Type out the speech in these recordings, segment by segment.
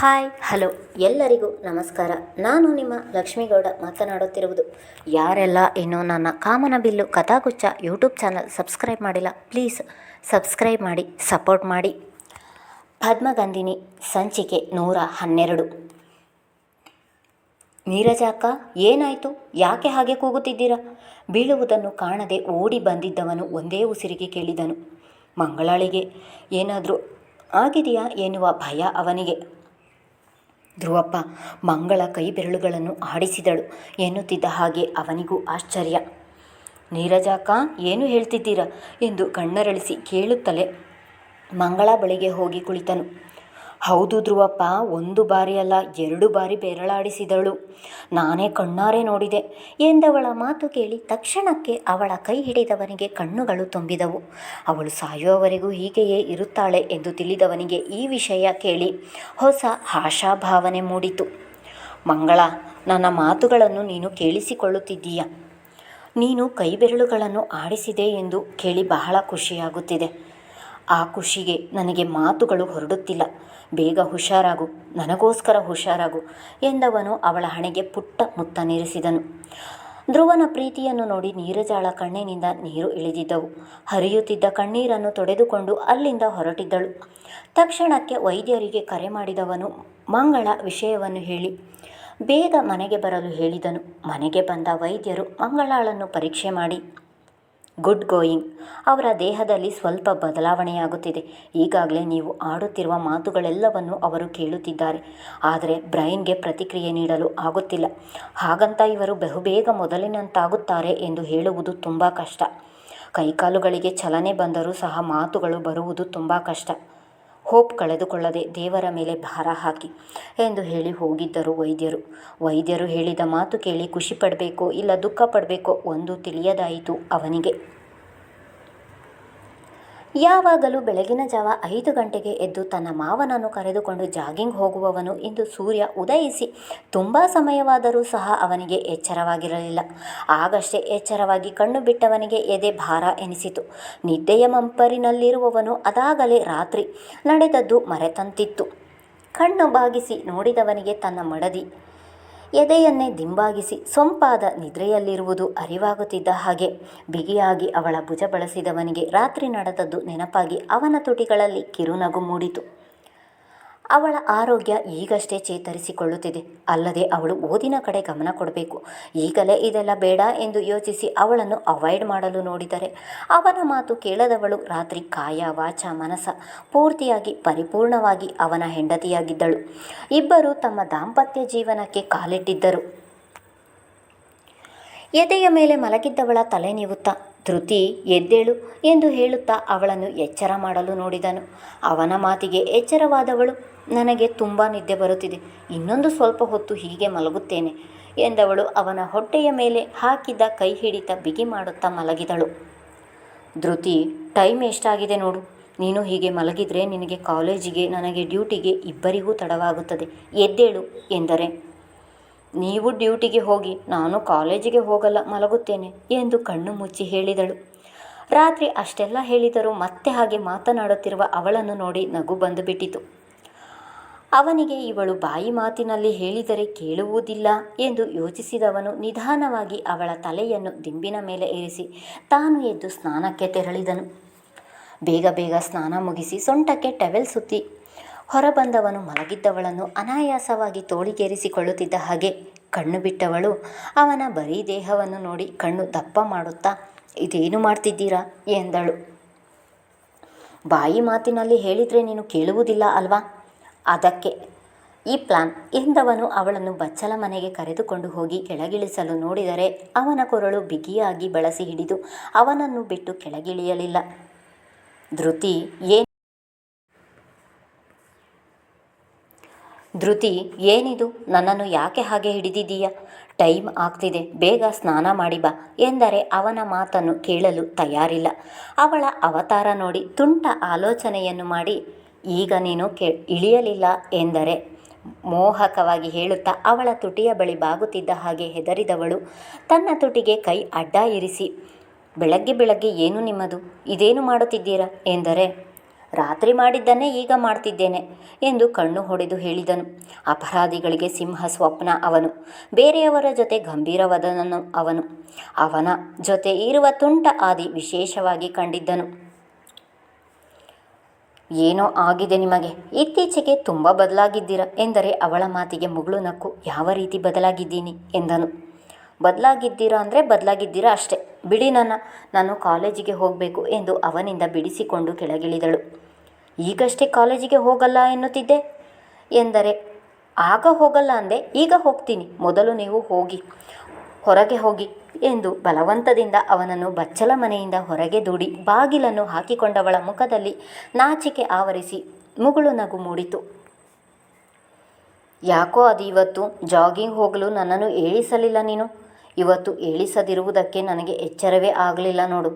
Hi, hello. ಎಲ್ಲರಿಗೂ ನಮಸ್ಕಾರ. ನಾನು ನಿಮ್ಮ ಲಕ್ಷ್ಮೀಗೌಡ ಮಾತನಾಡುತ್ತಿರುವುದು. ಯಾರೆಲ್ಲ ಇನ್ನೂ ನನ್ನ ಕಾಮನಬಿಲ್ಲು ಕಥಾಗುಚ್ಛ ಯೂಟ್ಯೂಬ್ ಚಾನಲ್ ಸಬ್ಸ್ಕ್ರೈಬ್ ಮಾಡಿಲ್ಲ, ಪ್ಲೀಸ್ ಸಬ್ಸ್ಕ್ರೈಬ್ ಮಾಡಿ, ಸಪೋರ್ಟ್ ಮಾಡಿ. ಪದ್ಮಗಂಧಿನಿ, ಸಂಚಿಕೆ ನೂರ ಹನ್ನೆರಡು. ನೀರಜಾಕ ಏನಾಯಿತು? ಯಾಕೆ ಹಾಗೆ ಕೂಗುತ್ತಿದ್ದೀರಾ? ಬೀಳುವುದನ್ನು ಕಾಣದೆ ಓಡಿ ಬಂದಿದ್ದವನು ಒಂದೇ ಉಸಿರಿಗೆ ಕೇಳಿದನು. ಮಂಗಳಾಳಿಗೆ, ಏನಾದರೂ ಆಗಿದೆಯಾ ಎನ್ನುವ ಭಯ ಅವನಿಗೆ. ಧ್ರುವಪ್ಪ ಮಂಗಳ ಕೈ ಬೆರಳುಗಳನ್ನು ಆಡಿಸಿದಳು. ಎನ್ನುತ್ತಿದ್ದ ಹಾಗೆ ಅವನಿಗೂ ಆಶ್ಚರ್ಯ. ನೀರಜಾಕ ಏನು ಹೇಳ್ತಿದ್ದೀರಾ? ಎಂದು ಕಣ್ಣರಳಿಸಿ ಕೇಳುತ್ತಲೇ ಮಂಗಳ ಬಳಿಗೆ ಹೋಗಿ ಕುಳಿತನು. ಹೌದು ಧ್ರುವಪ್ಪ, ಒಂದು ಬಾರಿ ಅಲ್ಲ, ಎರಡು ಬಾರಿ ಬೆರಳಾಡಿಸಿದಳು. ನಾನೇ ಕಣ್ಣಾರೆ ನೋಡಿದೆ. ಎಂದವಳ ಮಾತು ಕೇಳಿ ತಕ್ಷಣಕ್ಕೆ ಅವಳ ಕೈ ಹಿಡಿದವನಿಗೆ ಕಣ್ಣುಗಳು ತುಂಬಿದವು. ಅವಳು ಸಾಯುವವರೆಗೂ ಹೀಗೆಯೇ ಇರುತ್ತಾಳೆ ಎಂದು ತಿಳಿದವನಿಗೆ ಈ ವಿಷಯ ಕೇಳಿ ಹೊಸ ಆಶಾಭಾವನೆ ಮೂಡಿತು. ಮಂಗಳ, ನನ್ನ ಮಾತುಗಳನ್ನು ನೀನು ಕೇಳಿಸಿಕೊಳ್ಳುತ್ತಿದ್ದೀಯ? ನೀನು ಕೈಬೆರಳುಗಳನ್ನು ಆಡಿಸಿದೆ ಎಂದು ಕೇಳಿ ಬಹಳ ಖುಷಿಯಾಗುತ್ತಿದೆ. ಆ ಖುಷಿಗೆ ನನಗೆ ಮಾತುಗಳು ಹೊರಡುತ್ತಿಲ್ಲ. ಬೇಗ ಹುಷಾರಾಗು, ನನಗೋಸ್ಕರ ಹುಷಾರಾಗು ಎಂದವನು ಅವಳ ಹಣೆಗೆ ಪುಟ್ಟ ಮುತ್ತ ನಿರಿಸಿದನು. ಧ್ರುವನ ಪ್ರೀತಿಯನ್ನು ನೋಡಿ ನೀರಜಾಳ ಕಣ್ಣಿನಿಂದ ನೀರು ಇಳಿದಿದ್ದವು. ಹರಿಯುತ್ತಿದ್ದ ಕಣ್ಣೀರನ್ನು ತೊಡೆದುಕೊಂಡು ಅಲ್ಲಿಂದ ಹೊರಟಿದ್ದಳು. ತಕ್ಷಣಕ್ಕೆ ವೈದ್ಯರಿಗೆ ಕರೆ ಮಾಡಿದವನು ಮಂಗಳ ವಿಷಯವನ್ನು ಹೇಳಿ, ಬೇಗ ಮನೆಗೆ ಬರಲು ಹೇಳಿದನು. ಮನೆಗೆ ಬಂದ ವೈದ್ಯರು ಮಂಗಳಾಳನ್ನು ಪರೀಕ್ಷೆ ಮಾಡಿ ಗುಡ್ ಗೋಯಿಂಗ್. ಅವರ ದೇಹದಲ್ಲಿ ಸ್ವಲ್ಪ ಬದಲಾವಣೆಯಾಗುತ್ತಿದೆ. ಈಗಾಗಲೇ ನೀವು ಆಡುತ್ತಿರುವ ಮಾತುಗಳೆಲ್ಲವನ್ನು ಅವರು ಕೇಳುತ್ತಿದ್ದಾರೆ. ಆದರೆ ಬ್ರೈನ್ಗೆ ಪ್ರತಿಕ್ರಿಯೆ ನೀಡಲು ಆಗುತ್ತಿಲ್ಲ. ಹಾಗಂತ ಇವರು ಬಹುಬೇಗ ಮೊದಲಿನಂತಾಗುತ್ತಾರೆ ಎಂದು ಹೇಳುವುದು ತುಂಬ ಕಷ್ಟ. ಕೈಕಾಲುಗಳಿಗೆ ಚಲನೆ ಬಂದರೂ ಸಹ ಮಾತುಗಳು ಬರುವುದು ತುಂಬ ಕಷ್ಟ. ಹೋಪ್ ಕಳೆದುಕೊಳ್ಳದೆ ದೇವರ ಮೇಲೆ ಭಾರ ಹಾಕಿ ಎಂದು ಹೇಳಿ ಹೋಗಿದ್ದರು ವೈದ್ಯರು. ವೈದ್ಯರು ಹೇಳಿದ ಮಾತು ಕೇಳಿ ಖುಷಿ ಪಡಬೇಕೋ ಇಲ್ಲ ದುಃಖ ಪಡಬೇಕೋ ಒಂದು ತಿಳಿಯದಾಯಿತು ಅವನಿಗೆ. ಯಾವಾಗಲೂ ಬೆಳಗಿನ ಜಾವ ಐದು ಗಂಟೆಗೆ ಎದ್ದು ತನ್ನ ಮಾವನನ್ನು ಕರೆದುಕೊಂಡು ಜಾಗಿಂಗ್ ಹೋಗುವವನು ಇಂದು ಸೂರ್ಯ ಉದಯಿಸಿ ತುಂಬ ಸಮಯವಾದರೂ ಸಹ ಅವನಿಗೆ ಎಚ್ಚರವಾಗಿರಲಿಲ್ಲ. ಆಗಷ್ಟೇ ಎಚ್ಚರವಾಗಿ ಕಣ್ಣು ಬಿಟ್ಟವನಿಗೆ ಎದೆ ಭಾರ ಎನಿಸಿತು. ನಿದ್ದೆಯ ಮಂಪರಿನಲ್ಲಿರುವವನು ಅದಾಗಲೇ ರಾತ್ರಿ ನಡೆದದ್ದು ಮರೆತಂತಿತ್ತು. ಕಣ್ಣು ಬಾಗಿಸಿ ನೋಡಿದವನಿಗೆ ತನ್ನ ಮಡದಿ ಎದೆಯನ್ನೇ ದಿಂಬಾಗಿಸಿ ಸೊಂಪಾದ ನಿದ್ರೆಯಲ್ಲಿರುವುದು ಅರಿವಾಗುತ್ತಿದ್ದ ಹಾಗೆ. ಬಿಗಿಯಾಗಿ ಅವಳ ಭುಜ ಬಳಸಿದವನಿಗೆ ರಾತ್ರಿ ನಡೆದದ್ದು ನೆನಪಾಗಿ ಅವನ ತುಟಿಗಳಲ್ಲಿ ಕಿರುನಗು ಮೂಡಿತು. ಅವಳ ಆರೋಗ್ಯ ಈಗಷ್ಟೇ ಚೇತರಿಸಿಕೊಳ್ಳುತ್ತಿದೆ. ಅಲ್ಲದೆ ಅವಳು ಓದಿನ ಕಡೆ ಗಮನ ಕೊಡಬೇಕು. ಈಗಲೇ ಇದೆಲ್ಲ ಬೇಡ ಎಂದು ಯೋಚಿಸಿ ಅವಳನ್ನು ಅವಾಯ್ಡ್ ಮಾಡಲು ನೋಡಿದರೆ ಅವನ ಮಾತು ಕೇಳದವಳು ರಾತ್ರಿ ಕಾಯ ವಾಚ ಮನಸ ಪೂರ್ತಿಯಾಗಿ ಪರಿಪೂರ್ಣವಾಗಿ ಅವನ ಹೆಂಡತಿಯಾಗಿದ್ದಳು. ಇಬ್ಬರು ತಮ್ಮ ದಾಂಪತ್ಯ ಜೀವನಕ್ಕೆ ಕಾಲಿಟ್ಟಿದ್ದರು. ಎದೆಯ ಮೇಲೆ ಮಲಗಿದ್ದವಳ ತಲೆ ನೀವುತ್ತಾ? ಧೃತಿ, ಎದ್ದೇಳು ಎಂದು ಹೇಳುತ್ತಾ ಅವಳನ್ನು ಎಚ್ಚರ ಮಾಡಲು ನೋಡಿದನು. ಅವನ ಮಾತಿಗೆ ಎಚ್ಚರವಾದವಳು, ನನಗೆ ತುಂಬ ನಿದ್ದೆ ಬರುತ್ತಿದೆ, ಇನ್ನೊಂದು ಸ್ವಲ್ಪ ಹೊತ್ತು ಹೀಗೆ ಮಲಗುತ್ತೇನೆ ಎಂದವಳು ಅವನ ಹೊಟ್ಟೆಯ ಮೇಲೆ ಹಾಕಿದ್ದ ಕೈ ಹಿಡಿತ ಬಿಗಿ ಮಾಡುತ್ತಾ ಮಲಗಿದಳು. ಧೃತಿ, ಟೈಮ್ ಎಷ್ಟಾಗಿದೆ ನೋಡು. ನೀನು ಹೀಗೆ ಮಲಗಿದರೆ ನಿನಗೆ ಕಾಲೇಜಿಗೆ, ನನಗೆ ಡ್ಯೂಟಿಗೆ ಇಬ್ಬರಿಗೂ ತಡವಾಗುತ್ತದೆ. ಎದ್ದೇಳು ಎಂದರೆ ನೀವು ಡ್ಯೂಟಿಗೆ ಹೋಗಿ ನಾನು ಕಾಲೇಜಿಗೆ ಹೋಗಲ್ಲ ಮಲಗುತ್ತೇನೆ ಎಂದು ಕಣ್ಣು ಮುಚ್ಚಿ ಹೇಳಿದಳು. ರಾತ್ರಿ ಅಷ್ಟೆಲ್ಲ ಹೇಳಿದರೂ ಮತ್ತೆ ಹಾಗೆ ಮಾತನಾಡುತ್ತಿರುವ ಅವಳನ್ನು ನೋಡಿ ನಗು ಬಂದುಬಿಟ್ಟಿತು. ಅವನಿಗೆ ಇವಳು ಬಾಯಿ ಮಾತಿನಲ್ಲಿ ಹೇಳಿದರೆ ಕೇಳುವುದಿಲ್ಲ ಎಂದು ಯೋಚಿಸಿದವನು ನಿಧಾನವಾಗಿ ಅವಳ ತಲೆಯನ್ನು ದಿಂಬಿನ ಮೇಲೆ ಇರಿಸಿ ತಾನು ಎದ್ದು ಸ್ನಾನಕ್ಕೆ ತೆರಳಿದನು. ಬೇಗ ಬೇಗ ಸ್ನಾನ ಮುಗಿಸಿ ಸೊಂಟಕ್ಕೆ ಟವೆಲ್ ಸುತ್ತಿ ಹೊರಬಂದವನು ಮಲಗಿದ್ದವಳನ್ನು ಅನಾಯಾಸವಾಗಿ ತೋಳಿಗೇರಿಸಿಕೊಳ್ಳುತ್ತಿದ್ದ ಹಾಗೆ ಕಣ್ಣು ಬಿಟ್ಟವಳು. ಅವನ ಬರೀ ದೇಹವನ್ನು ನೋಡಿ ಕಣ್ಣು ದಪ್ಪ ಮಾಡುತ್ತಾ, ಇದೇನು ಮಾಡ್ತಿದ್ದೀರಾ? ಎಂದಳು. ಬಾಯಿ ಮಾತಿನಲ್ಲಿ ಹೇಳಿದರೆ ನೀನು ಕೇಳುವುದಿಲ್ಲ ಅಲ್ವಾ? ಅದಕ್ಕೆ ಈ ಪ್ಲಾನ್ ಎಂದವನು ಅವಳನ್ನು ಬಚ್ಚಲ ಮನೆಗೆ ಕರೆದುಕೊಂಡು ಹೋಗಿ ಕೆಳಗಿಳಿಸಲು ನೋಡಿದರೆ ಅವನ ಕೊರಳು ಬಿಗಿಯಾಗಿ ಬಳಸಿ ಹಿಡಿದು ಅವನನ್ನು ಬಿಟ್ಟು ಕೆಳಗಿಳಿಯಲಿಲ್ಲ. ಧೃತಿ, ಏನು ಧೃತಿ, ಏನಿದು? ನನ್ನನ್ನು ಯಾಕೆ ಹಾಗೆ ಹಿಡಿದಿದ್ದೀಯ? ಟೈಮ್ ಆಗ್ತಿದೆ, ಬೇಗ ಸ್ನಾನ ಮಾಡಿ ಬಾ ಎಂದರೆ ಅವನ ಮಾತನ್ನು ಕೇಳಲು ತಯಾರಿಲ್ಲ. ಅವಳ ಅವತಾರ ನೋಡಿ ತುಂಟ ಆಲೋಚನೆಯನ್ನು ಮಾಡಿ, ಈಗ ನೀನು ಕೆ, ಇಳಿಯಲಿಲ್ಲ ಎಂದರೆ ಮೋಹಕವಾಗಿ ಹೇಳುತ್ತಾ ಅವಳ ತುಟಿಯ ಬಳಿ ಬಾಗುತ್ತಿದ್ದ ಹಾಗೆ ಹೆದರಿದವಳು ತನ್ನ ತುಟಿಗೆ ಕೈ ಅಡ್ಡ ಇರಿಸಿ, ಬೆಳಗ್ಗೆ ಬೆಳಗ್ಗೆ ಏನು ನಿಮ್ಮದು? ಇದೇನು ಮಾಡುತ್ತಿದ್ದೀರಾ? ಎಂದರೆ ರಾತ್ರಿ ಮಾಡಿದ್ದನ್ನೇ ಈಗ ಮಾಡ್ತಿದ್ದೇನೆ ಎಂದು ಕಣ್ಣು ಹೊಡೆದು ಹೇಳಿದನು. ಅಪರಾಧಿಗಳಿಗೆ ಸಿಂಹ ಸ್ವಪ್ನ ಅವನು. ಬೇರೆಯವರ ಜೊತೆ ಗಂಭೀರವಾದನನು ಅವನು. ಅವನ ಜೊತೆ ಇರುವ ತುಂಟ ಆದಿ ವಿಶೇಷವಾಗಿ ಕಂಡಿದ್ದನು. ಏನೋ ಆಗಿದೆ ನಿಮಗೆ. ಇತ್ತೀಚೆಗೆ ತುಂಬ ಬದಲಾಗಿದ್ದೀರ ಎಂದರೆ ಅವಳ ಮಾತಿಗೆ ಮುಗುಳು ನಕ್ಕು. ಯಾವ ರೀತಿ ಬದಲಾಗಿದ್ದೀನಿ ಎಂದನು. ಬದಲಾಗಿದ್ದೀರಾ ಅಂದರೆ ಬದಲಾಗಿದ್ದೀರಾ ಅಷ್ಟೇ. ಬಿಡಿ ನನ್ನ, ನಾನು ಕಾಲೇಜಿಗೆ ಹೋಗಬೇಕು ಎಂದು ಅವನಿಂದ ಬಿಡಿಸಿಕೊಂಡು ಕೆಳಗಿಳಿದಳು. ಈಗಷ್ಟೇ ಕಾಲೇಜಿಗೆ ಹೋಗಲ್ಲ ಎನ್ನುತ್ತಿದ್ದೆ? ಎಂದರೆ, ಆಗ ಹೋಗಲ್ಲ ಅಂದೆ, ಈಗ ಹೋಗ್ತೀನಿ, ಮೊದಲು ನೀವು ಹೋಗಿ, ಹೊರಗೆ ಹೋಗಿ ಎಂದು ಬಲವಂತದಿಂದ ಅವನನ್ನು ಬಚ್ಚಲ ಮನೆಯಿಂದ ಹೊರಗೆ ದೂಡಿ ಬಾಗಿಲನ್ನು ಹಾಕಿಕೊಂಡವಳ ಮುಖದಲ್ಲಿ ನಾಚಿಕೆ ಆವರಿಸಿ ಮುಗುಳು ನಗು ಮೂಡಿತು. ಯಾಕೋ ಅದು ಇವತ್ತು ಜಾಗಿಂಗ್ ಹೋಗಲು ನನ್ನನ್ನು ಏಳಿಸಲಿಲ್ಲ ನೀನು? ಇವತ್ತು ಏಳಿಸದಿರುವುದಕ್ಕೆ ನನಗೆ ಎಚ್ಚರವೇ ಆಗಲಿಲ್ಲ ನೋಡು.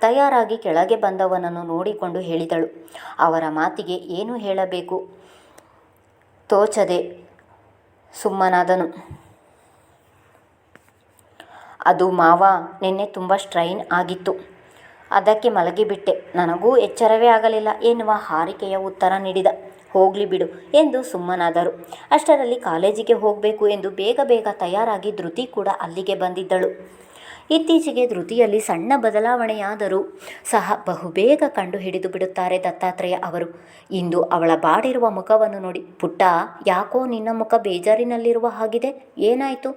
ತಯಾರಾಗಿ ಕೆಳಗೆ ಬಂದವನನ್ನು ನೋಡಿಕೊಂಡು ಹೇಳಿದಳು. ಅವರ ಮಾತಿಗೆ ಏನು ಹೇಳಬೇಕು? ತೋಚದೆ ಸುಮ್ಮನಾದನು. ಅದು ಮಾವ, ನಿನ್ನೆ ತುಂಬ ಸ್ಟ್ರೈನ್ ಆಗಿತ್ತು. ಅದಕ್ಕೆ ಮಲಗಿಬಿಟ್ಟೆ. ನನಗೂ ಎಚ್ಚರವೇ ಆಗಲಿಲ್ಲ ಎನ್ನುವ ಹಾರಿಕೆಯ ಉತ್ತರ ನೀಡಿದ. ಹೋಗಲಿ ಬಿಡು ಎಂದು ಸುಮ್ಮನಾದರು. ಅಷ್ಟರಲ್ಲಿ ಕಾಲೇಜಿಗೆ ಹೋಗಬೇಕು ಎಂದು ಬೇಗ ಬೇಗ ತಯಾರಾಗಿ ಧೃತಿ ಕೂಡ ಅಲ್ಲಿಗೆ ಬಂದಿದ್ದಳು. ಇತ್ತೀಚೆಗೆ ಧೃತಿಯಲ್ಲಿ ಸಣ್ಣ ಬದಲಾವಣೆಯಾದರೂ ಸಹ ಬಹುಬೇಗ ಕಂಡು ಹಿಡಿದು ಬಿಡುತ್ತಾರೆ ದತ್ತಾತ್ರೇಯ ಅವರು. ಇಂದು ಅವಳ ಬಾಡಿರುವ ಮುಖವನ್ನು ನೋಡಿ, ಪುಟ್ಟ, ಯಾಕೋ ನಿನ್ನ ಮುಖ ಬೇಜಾರಿನಲ್ಲಿರುವ ಹಾಗಿದೆ, ಏನಾಯಿತು?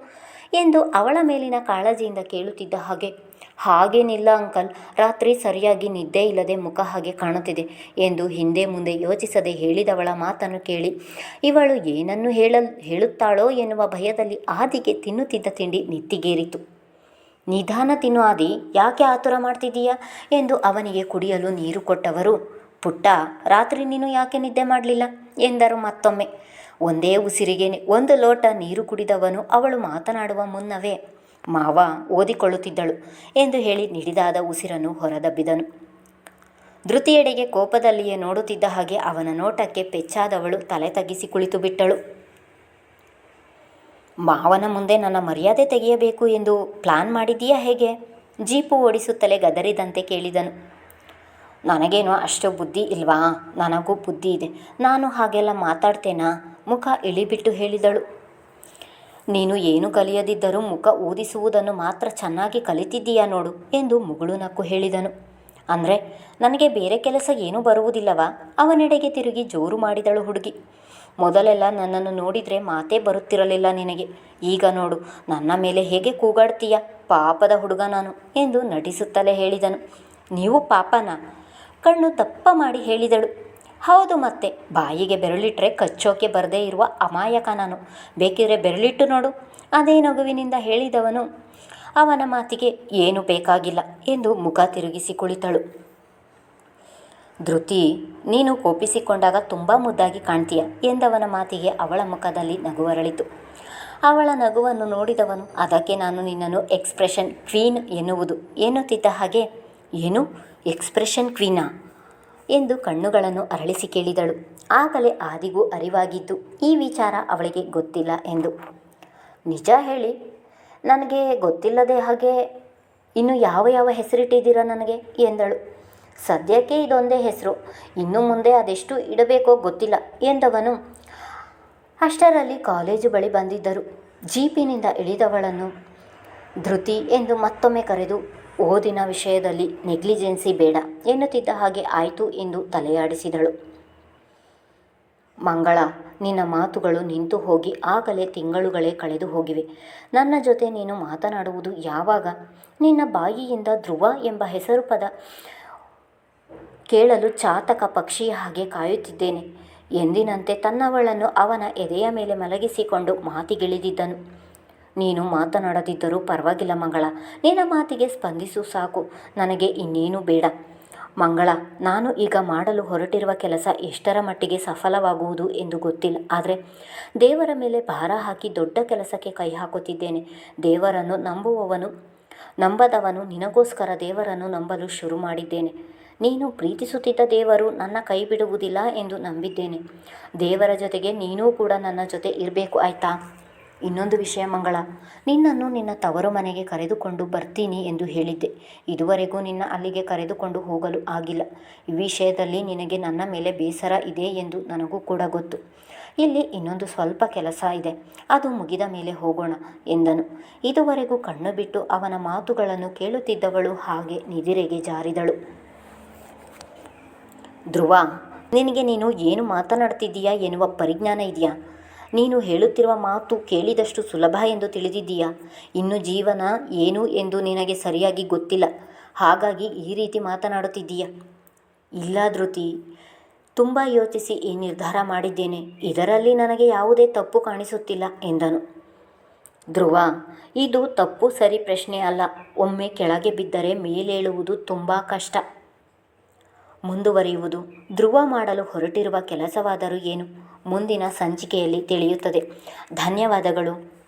ಎಂದು ಅವಳ ಮೇಲಿನ ಕಾಳಜಿಯಿಂದ ಕೇಳುತ್ತಿದ್ದ ಹಾಗೆ ಹಾಗೇನಿಲ್ಲ ಅಂಕಲ್, ರಾತ್ರಿ ಸರಿಯಾಗಿ ನಿದ್ದೆ ಇಲ್ಲದೆ ಮುಖ ಹಾಗೆ ಕಾಣುತ್ತಿದೆ ಎಂದು ಹಿಂದೆ ಮುಂದೆ ಯೋಚಿಸದೆ ಹೇಳಿದವಳ ಮಾತನ್ನು ಕೇಳಿ, ಇವಳು ಏನನ್ನು ಹೇಳಲ್, ಹೇಳುತ್ತಾಳೋ ಎನ್ನುವ ಭಯದಲ್ಲಿ ಆದಿಗೆ ತಿನ್ನುತ್ತಿದ್ದ ತಿಂಡಿ ನಿತ್ತಿಗೇರಿತು. ನಿಧಾನ ತಿನ್ನು ಆದಿ, ಯಾಕೆ ಆತುರ ಮಾಡ್ತಿದ್ದೀಯಾ? ಎಂದು ಅವನಿಗೆ ಕುಡಿಯಲು ನೀರು ಕೊಟ್ಟವರು, ಪುಟ್ಟ, ರಾತ್ರಿ ನೀನು ಯಾಕೆ ನಿದ್ದೆ ಮಾಡಲಿಲ್ಲ? ಎಂದರು ಮತ್ತೊಮ್ಮೆ. ಒಂದೇ ಉಸಿರಿಗೆ ಒಂದು ಲೋಟ ನೀರು ಕುಡಿದವನು ಅವಳು ಮಾತನಾಡುವ ಮುನ್ನವೇ ಮಾವ ಓದಿಕೊಳ್ಳುತ್ತಿದ್ದಳು ಎಂದು ಹೇಳಿ ನಿಡಿದಾದ ಉಸಿರನ್ನು ಹೊರದಬ್ಬಿದನು. ಧೃತಿಯೆಡೆಗೆ ಕೋಪದಲ್ಲಿಯೇ ನೋಡುತ್ತಿದ್ದ ಹಾಗೆ ಅವನ ನೋಟಕ್ಕೆ ಪೆಚ್ಚಾದವಳು ತಲೆ ತಗ್ಗಿಸಿ ಕುಳಿತು ಬಿಟ್ಟಳು. ಮಾವನ ಮುಂದೆ ನನ್ನ ಮರ್ಯಾದೆ ತೆಗೆಯಬೇಕು ಎಂದು ಪ್ಲಾನ್ ಮಾಡಿದೀಯಾ ಹೇಗೆ? ಜೀಪು ಓಡಿಸುತ್ತಲೇ ಗದರಿದಂತೆ ಕೇಳಿದನು. ನನಗೇನು ಅಷ್ಟು ಬುದ್ಧಿ ಇಲ್ವಾ? ನನಗೂ ಬುದ್ಧಿ ಇದೆ. ನಾನು ಹಾಗೆಲ್ಲ ಮಾತಾಡ್ತೇನಾ? ಮುಖ ಇಳಿಬಿಟ್ಟು ಹೇಳಿದಳು. ನೀನು ಏನು ಕಲಿಯದಿದ್ದರೂ ಮುಖ ಊದಿಸುವುದನ್ನು ಮಾತ್ರ ಚೆನ್ನಾಗಿ ಕಲಿತಿದ್ದೀಯಾ ನೋಡು ಎಂದು ಮುಗುಳು ನಕ್ಕು ಹೇಳಿದನು. ಅಂದರೆ, ನನಗೆ ಬೇರೆ ಕೆಲಸ ಏನೂ ಬರುವುದಿಲ್ಲವಾ? ಅವನೆಡೆಗೆ ತಿರುಗಿ ಜೋರು ಮಾಡಿದಳು ಹುಡುಗಿ. ಮೊದಲೆಲ್ಲ ನನ್ನನ್ನು ನೋಡಿದರೆ ಮಾತೇ ಬರುತ್ತಿರಲಿಲ್ಲ ನಿನಗೆ. ಈಗ ನೋಡು, ನನ್ನ ಮೇಲೆ ಹೇಗೆ ಕೂಗಾಡ್ತೀಯ? ಪಾಪದ ಹುಡುಗ ನಾನು ಎಂದು ನಟಿಸುತ್ತಲೇ ಹೇಳಿದನು. ನೀವು ಪಾಪನ? ಕಣ್ಣು ತಪ್ಪ ಮಾಡಿ ಹೇಳಿದಳು. ಹೌದು ಮತ್ತೆ. ಬಾಯಿಗೆ ಬೆರಳಿಟ್ಟರೆ ಕಚ್ಚೋಕೆ ಬರದೇ ಇರುವ ಅಮಾಯಕ ನಾನು. ಬೇಕಿದ್ರೆ ಬೆರಳಿಟ್ಟು ನೋಡು. ಅದೇ ನಗುವಿನಿಂದ ಹೇಳಿದವನು. ಅವನ ಮಾತಿಗೆ ಏನು ಬೇಕಾಗಿಲ್ಲ ಎಂದು ಮುಖ ತಿರುಗಿಸಿ ಕುಳಿತಳು. ಧೃತಿ, ನೀನು ಕೋಪಿಸಿಕೊಂಡಾಗ ತುಂಬ ಮುದ್ದಾಗಿ ಕಾಣ್ತೀಯ ಎಂದವನ ಮಾತಿಗೆ ಅವಳ ಮುಖದಲ್ಲಿ ನಗುವರಳಿತು ಅವಳ ನಗುವನ್ನು ನೋಡಿದವನು, ಅದಕ್ಕೆ ನಾನು ನಿನ್ನನ್ನು ಎಕ್ಸ್ಪ್ರೆಷನ್ ಕ್ವೀನ್ ಎನ್ನುವುದು. ಎನ್ನುತ್ತಿದ್ದ ಹಾಗೆ, ಏನು? ಎಕ್ಸ್ಪ್ರೆಷನ್ ಕ್ವೀನಾ? ಎಂದು ಕಣ್ಣುಗಳನ್ನು ಅರಳಿಸಿ ಕೇಳಿದಳು. ಆಗಲೇ ಆದಿಗೂ ಅರಿವಾಗಿದ್ದು, ಈ ವಿಚಾರ ಅವಳಿಗೆ ಗೊತ್ತಿಲ್ಲ ಎಂದು. ನಿಜ ಹೇಳಿ, ನನಗೆ ಗೊತ್ತಿಲ್ಲದೆ ಹಾಗೆ ಇನ್ನು ಯಾವ ಯಾವ ಹೆಸರಿಟ್ಟಿದ್ದೀರಾ ನನಗೆ? ಎಂದಳು. ಸದ್ಯಕ್ಕೆ ಇದೊಂದೇ ಹೆಸರು. ಇನ್ನು ಮುಂದೆ ಅದೆಷ್ಟು ಇಡಬೇಕೋ ಗೊತ್ತಿಲ್ಲ ಎಂದವನು ಅಷ್ಟರಲ್ಲಿ ಕಾಲೇಜು ಬಳಿ ಬಂದಿದ್ದರು. ಜೀಪಿನಿಂದ ಇಳಿದವಳನ್ನು ಧೃತಿ ಎಂದು ಮತ್ತೊಮ್ಮೆ ಕರೆದು ಓದಿನ ವಿಷಯದಲ್ಲಿ ನೆಗ್ಲಿಜೆನ್ಸಿ ಬೇಡ ಎನ್ನುತ್ತಿದ್ದ ಹಾಗೆ ಆಯಿತು ಎಂದು ತಲೆಯಾಡಿಸಿದಳು. ಮಂಗಳ, ನಿನ್ನ ಮಾತುಗಳು ನಿಂತು ಹೋಗಿ ಆಗಲೇ ತಿಂಗಳುಗಳೇ ಕಳೆದು ಹೋಗಿವೆ. ನನ್ನ ಜೊತೆ ನೀನು ಮಾತನಾಡುವುದು ಯಾವಾಗ? ನಿನ್ನ ಬಾಯಿಯಿಂದ ಧ್ರುವ ಎಂಬ ಹೆಸರು ಪದ ಕೇಳಲು ಚಾತಕ ಪಕ್ಷಿಯ ಹಾಗೆ ಕಾಯುತ್ತಿದ್ದೇನೆ. ಎಂದಿನಂತೆ ತನ್ನವಳನ್ನು ಅವನ ಎದೆಯ ಮೇಲೆ ಮಲಗಿಸಿಕೊಂಡು ಮಾತಿಗಿಳಿದಿದ್ದನು. ನೀನು ಮಾತನಾಡದಿದ್ದರೂ ಪರವಾಗಿಲ್ಲ ಮಂಗಳ. ನಿನ್ನ ಮಾತಿಗೆ ಸ್ಪಂದಿಸು ಸಾಕು. ನನಗೆ ಇನ್ನೇನು ಬೇಡ. ಮಂಗಳ, ನಾನು ಈಗ ಮಾಡಲು ಹೊರಟಿರುವ ಕೆಲಸ ಎಷ್ಟರ ಮಟ್ಟಿಗೆ ಸಫಲವಾಗುವುದು ಎಂದು ಗೊತ್ತಿಲ್ಲ. ಆದರೆ ದೇವರ ಮೇಲೆ ಭಾರ ಹಾಕಿ ದೊಡ್ಡ ಕೆಲಸಕ್ಕೆ ಕೈ ಹಾಕುತ್ತಿದ್ದೇನೆ. ದೇವರನ್ನು ನಂಬುವವನು, ನಂಬದವನು ನಿನಗೋಸ್ಕರ ದೇವರನ್ನು ನಂಬಲು ಶುರು ಮಾಡಿದ್ದೇನೆ. ನೀನು ಪ್ರೀತಿಸುತ್ತಿದ್ದ ದೇವರು ನನ್ನ ಕೈ ಬಿಡುವುದಿಲ್ಲ ಎಂದು ನಂಬಿದ್ದೇನೆ. ದೇವರ ಜೊತೆಗೆ ನೀನೂ ಕೂಡ ನನ್ನ ಜೊತೆ ಇರಬೇಕು, ಆಯ್ತಾ? ಇನ್ನೊಂದು ವಿಷಯ ಮಂಗಳ, ನಿನ್ನನ್ನು ನಿನ್ನ ತವರು ಮನೆಗೆ ಕರೆದುಕೊಂಡು ಬರ್ತೀನಿ ಎಂದು ಹೇಳಿದ್ದೆ. ಇದುವರೆಗೂ ನಿನ್ನ ಅಲ್ಲಿಗೆ ಕರೆದುಕೊಂಡು ಹೋಗಲು ಆಗಿಲ್ಲ. ಈ ವಿಷಯದಲ್ಲಿ ನಿನಗೆ ನನ್ನ ಮೇಲೆ ಬೇಸರ ಇದೆ ಎಂದು ನನಗೂ ಕೂಡ ಗೊತ್ತು. ಇಲ್ಲಿ ಇನ್ನೊಂದು ಸ್ವಲ್ಪ ಕೆಲಸ ಇದೆ. ಅದು ಮುಗಿದ ಮೇಲೆ ಹೋಗೋಣ ಎಂದನು. ಇದುವರೆಗೂ ಕಣ್ಣು ಬಿಟ್ಟು ಅವನ ಮಾತುಗಳನ್ನು ಕೇಳುತ್ತಿದ್ದವಳು ಹಾಗೆ ನಿದಿರೆಗೆ ಜಾರಿದಳು. ಧ್ರುವ, ನಿನಗೆ ನೀನು ಏನು ಮಾತನಾಡ್ತಿದ್ದೀಯಾ ಎನ್ನುವ ಪರಿಜ್ಞಾನ ಇದೆಯಾ? ನೀನು ಹೇಳುತ್ತಿರುವ ಮಾತು ಕೇಳಿದಷ್ಟು ಸುಲಭ ಎಂದು ತಿಳಿದಿದ್ದೀಯಾ? ಇನ್ನು ಜೀವನ ಏನು ಎಂದು ನಿನಗೆ ಸರಿಯಾಗಿ ಗೊತ್ತಿಲ್ಲ. ಹಾಗಾಗಿ ಈ ರೀತಿ ಮಾತನಾಡುತ್ತಿದ್ದೀಯಾ? ಇಲ್ಲ ಧೃತಿ. ತುಂಬ ಯೋಚಿಸಿ ಈ ನಿರ್ಧಾರ ಮಾಡಿದ್ದೇನೆ. ಇದರಲ್ಲಿ ನನಗೆ ಯಾವುದೇ ತಪ್ಪು ಕಾಣಿಸುತ್ತಿಲ್ಲ ಎಂದನು. ಧ್ರುವ, ಇದು ತಪ್ಪು ಸರಿ ಪ್ರಶ್ನೆ ಅಲ್ಲ. ಒಮ್ಮೆ ಕೆಳಗೆ ಬಿದ್ದರೆ ಮೇಲೇಳುವುದು ತುಂಬ ಕಷ್ಟ. ಮುಂದುವರಿಯುವುದು. ಧ್ರುವ ಮಾಡಲು ಹೊರಟಿರುವ ಕೆಲಸವಾದರೂ ಏನು? ಮುಂದಿನ ಸಂಚಿಕೆಯಲ್ಲಿ ತಿಳಿಯುತ್ತದೆ. ಧನ್ಯವಾದಗಳು.